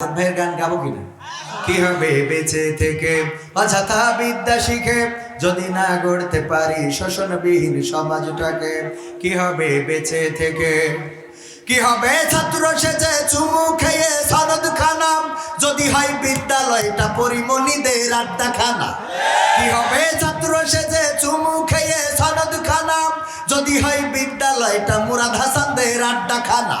ভাইয়ের গান গাবো কিনা? কি হবে বেঁচে থেকে? অযথা বিদ্যা শিখে যদি না গড়তে পারি শোষণবিহীন সমাজটাকে, কি হবে বেঁচে থেকে? কি হবে ছাত্র সেজে চুমু খেয়ে সনদ খানাম যদি হয় বিদ্যালয়টা পরিমণিদের আড্ডা খানা কি হবে ছাত্র সেজে চুমু খেয়ে সনদ খানাম যদি হয় বিদ্যালয়টা মুরাদ আড্ডা খানা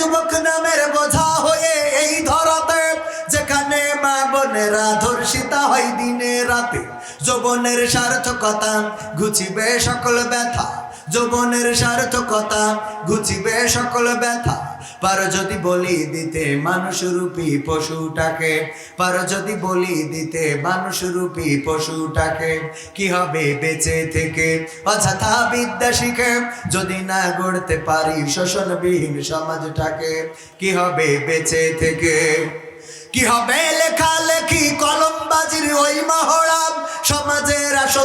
মা বোনেরা ধর্ষিতা হয় দিনে রাতে। যৌবনের সার্থকতা ঘুচিবে সকল ব্যথা। যৌবনের সার্থকতা ঘুচিবে সকল ব্যথা। পারো যদি বলি দিতে মানুষ রূপী পশুটাকে, পারো যদি বলি দিতে মানুষ রূপী পশুটাকে, কি হবে বেঁচে থেকে? অযথা বিদ্যা শিখে যদি না গড়তে পারি শোষণবিহীন সমাজটাকে, কি হবে বেঁচে থেকে? কি হবে লেখালেখি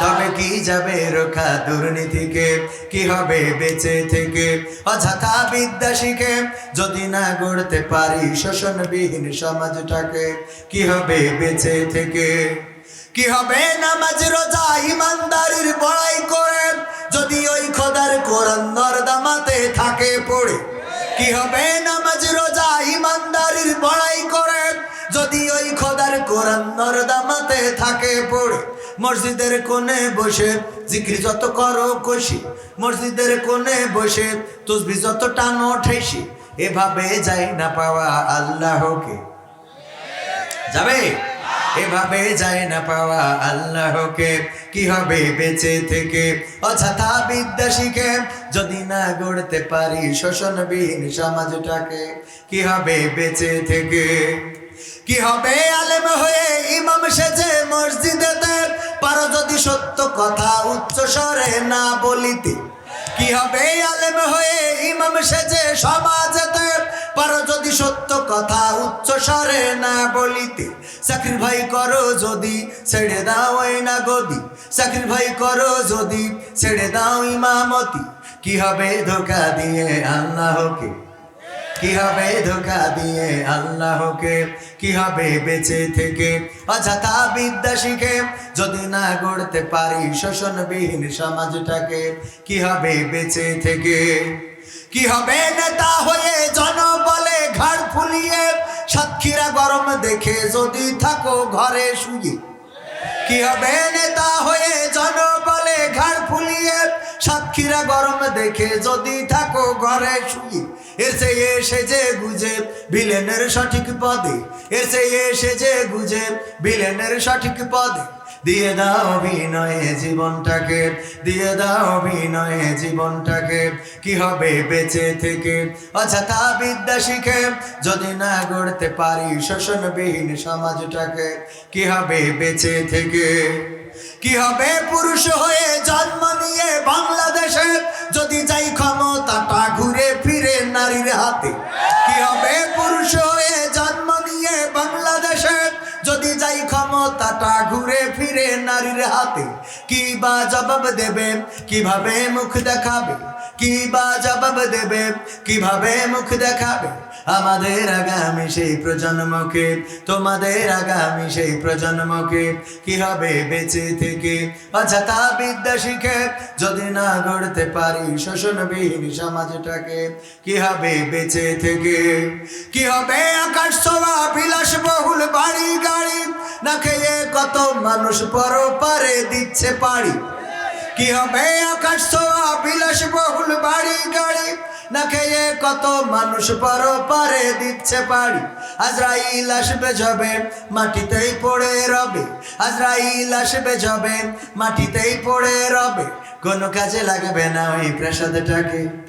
তবে কি যাবে রোখা দুর্নীতিকে? কি হবে বেঁচে থেকে? অযথা বিদ্যা শিখে যদি না গড়তে পারি শোষণবিহীন সমাজটাকে, কি হবে বেঁচে থেকে? কি হবে নামাজ, রোজা, ইমানদারির বড়াই করে? যদি ওই খোদার কোরআন নর্দামাতে থাকে পড়ে, কি হবে নামাজ, রোজা, ইমানদারির বড়াই করে? যদি ওই খোদার কোরআন নরদামাতে থাকে পড়ে মসজিদের কোণে বসে জিক্রি যত করো কষি। মসজিদের কোণে বসে তসবি যত টানো ঠেসি এভাবে যাই না পাওয়া আল্লাহকে। যাবে? এভাবে যায় না পাওয়া আল্লাহকে। কি হবে বেঁচে থেকে? অযথা বিদ্যা শিখে যদি না গড়তে পারি শোষণবিহীন সমাজটাকে, কি হবে বেঁচে থেকে? কি হবে আলেম হয়ে ইমাম সেজে মসজিদেতে কথা উচ্চ স্বরে না বলিতে কি হবে আলেম হয়ে ইমাম সেজে সমাজেতে? পারো যদি সত্য কথা উচ্চ স্বরে না বলিতে, চাকরির ভাই করো যদি ছেড়ে দাও না গদি চাকরির ভাই করো যদি ছেড়ে দাও ইমামতি, কি হবে ধোকা দিয়ে আল্লাহকে? কি হবে ধোকা দিয়ে আল্লাহকে? কি হবে বেঁচে থেকে? অযথা বিদ্যা শিখে যদি না গড়তে পারি শোষণবিহীন সমাজটাকে, কি হবে বেঁচে থেকে? কি হবে নেতা হয়ে জনবলে ঘাড় ফুলিয়ে? সাক্ষীরা গরম দেখে যদি থাকো ঘরে শুয়ে। কি হবে নেতা হয়ে জনবলে ঘাড় ফুলিয়ে? সাক্ষীরা গরম দেখে যদি থাকো ঘরে শুয়ে। এসে এসে যে গুজে ভিলেনের সঠিক পদে। এসে এসে যে গুজে ভিলেনের সঠিক পদে। দিয়ে দাও অভিনয়ে জীবনটাকে, দিয়ে দাও অভিনয়ে জীবনটাকে। কি হবে বেঁচে থেকে? বিদ্যা শিখে যদি না গড়তে পারি শোষণবিহীন সমাজটাকে, কি হবে বেঁচে থেকে? কি হবে পুরুষ হয়ে জন্ম নিয়ে বাংলাদেশে? যদি যাই ক্ষমতাটা নারীর হাতে কি বা জবাব দেবে? কীভাবে মুখ দেখাবে? কি বা জবাব দেবে? কীভাবে মুখ দেখাবে? আমাদের আগামী সেই প্রজন্মকে, তোমাদের আগামী সেই প্রজন্মকে কি হবে বেঁচে থেকে? অযথা বিদ্যা শিখে যদি না গড়তে পারি শোষণবিহীন সমাজটাকে, কি হবে বেঁচে থেকে? কি হবে আকাশ ছোঁয়া বিলাস বহুল বাড়ি গাড়ি? না খেয়ে কত মানুষ পর পারে দিচ্ছে পাড়ি। কি হবে আকাশ ছোঁয়া, বিলাস বহুল বাড়ি গাড়ি। না খেয়ে কত মানুষ পর পারে দিচ্ছে পাড়ি। আজরাইল আসবে যাবে, মাটিতেই পড়ে রবে। আজরাইল আসবে যাবে, মাটিতেই পড়ে রবে। কোনো কাজে লাগবে না ওই প্রাসাদটাকে।